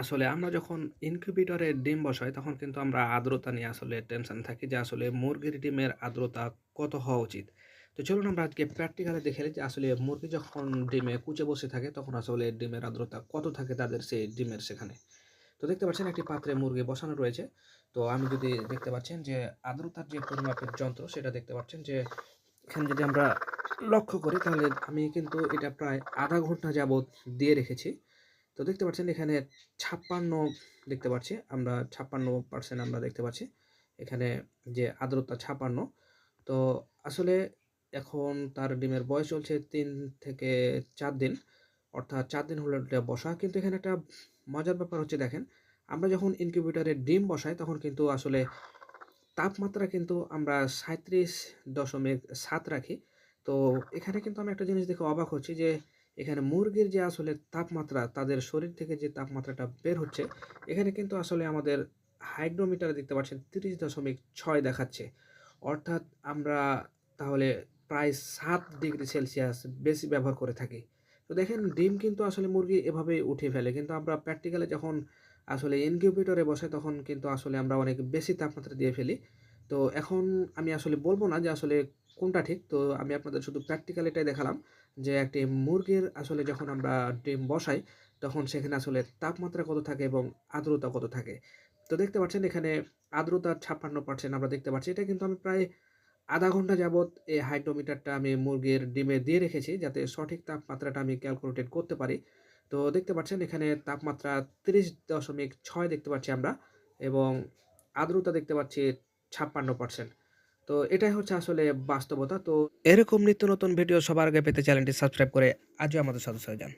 আসলে আমরা যখন ইনকিউবেটরে ডিম বসাই, তখন কিন্তু আমরা আর্দ্রতা নিয়ে আসলে টেনশন থাকি যে আসলে মুরগির ডিমের আর্দ্রতা কত হওয়া উচিত। তো চলুন আমরা আজকে প্র্যাকটিক্যালে দেখে যে আসলে মুরগি যখন ডিমে কুচে বসে থাকে, তখন আসলে ডিমের আর্দ্রতা কত থাকে তাদের সেই ডিমের সেখানে। তো দেখতে পাচ্ছেন একটি পাত্রে মুরগি বসানো রয়েছে। তো আমি যদি দেখতে পাচ্ছেন যে আর্দ্রতার যে পরিমাপের যন্ত্র, সেটা দেখতে পাচ্ছেন যে এখানে যদি আমরা লক্ষ্য করি, তাহলে আমি কিন্তু এটা প্রায় আধা ঘণ্টা যাবত দিয়ে রেখেছি। তো দেখতে পাচ্ছেন এখানে ছাপ্পান্ন দেখতে পাচ্ছি, আমরা ছাপ্পান্ন পার্সেন্ট আমরা দেখতে পাচ্ছি। এখানে যে আর্দ্রতা ছাপ্পান্ন, তো আসলে এখন তার ডিমের বয়স চলছে তিন থেকে চার দিন, অর্থাৎ চার দিন হলো এটা বসা। কিন্তু এখানে একটা মজার ব্যাপার হচ্ছে দেখেন, আমরা যখন ইনকিউবেটরে ডিম বসাই তখন কিন্তু আসলে তাপমাত্রা কিন্তু আমরা সাঁত্রিশ দশমিক সাত রাখি। তো এখানে কিন্তু আমি একটা জিনিস দেখে অবাক হচ্ছি যে এখানে মুরগির যে আসলে তাপমাত্রা, তাদের শরীর থেকে যে তাপমাত্রাটা বের হচ্ছে, এখানে কিন্তু আসলে আমাদের হাইগ্রোমিটার দেখতে পাচ্ছেন তিরিশ দশমিক ছয় দেখাচ্ছে। অর্থাৎ আমরা তাহলে প্রায় সাত ডিগ্রি সেলসিয়াস বেশি ব্যবহার করে থাকি। তো দেখেন, ডিম কিন্তু আসলে মুরগি এভাবেই উঠে ফেলে। কিন্তু আমরা প্র্যাকটিক্যালে যখন আসলে ইনকিউবেটরে বসে, তখন কিন্তু আসলে আমরা অনেক বেশি তাপমাত্রা দিয়ে ফেলি। তো এখন আমি আসলে বলব না যে আসলে কোনটা ঠিক? তো আমি আপনাদের শুধু প্র্যাকটিক্যাল এটাই দেখালাম যে একটি মুরগির আসলে যখন আমরা ডিম বসাই, তখন সেখানে আসলে তাপমাত্রা কত থাকে এবং আর্দ্রতা কত থাকে। তো দেখতে পাচ্ছেন এখানে আর্দ্রতা ছাপ্পান্ন পার্সেন্ট আমরা দেখতে পাচ্ছি। এটা কিন্তু আমি প্রায় আধা ঘণ্টা যাবত এই হাইড্রোমিটারটা আমি মুরগির ডিমে দিয়ে রেখেছি যাতে সঠিক তাপমাত্রাটা আমি ক্যালকুলেটেড করতে পারি। তো দেখতে পাচ্ছেন এখানে তাপমাত্রা তিরিশ দশমিক ছয় দেখতে পাচ্ছি আমরা এবং আর্দ্রতা দেখতে পাচ্ছি ছাপ্পান্ন পার্সেন্ট তো এটাই হচ্ছে আসলে বাস্তবতা। তো এরকম নিত্য নতুন ভিডিও সবার আগে পেতে চ্যানেলটি সাবস্ক্রাইব করে আজও আমাদের সদস্য যান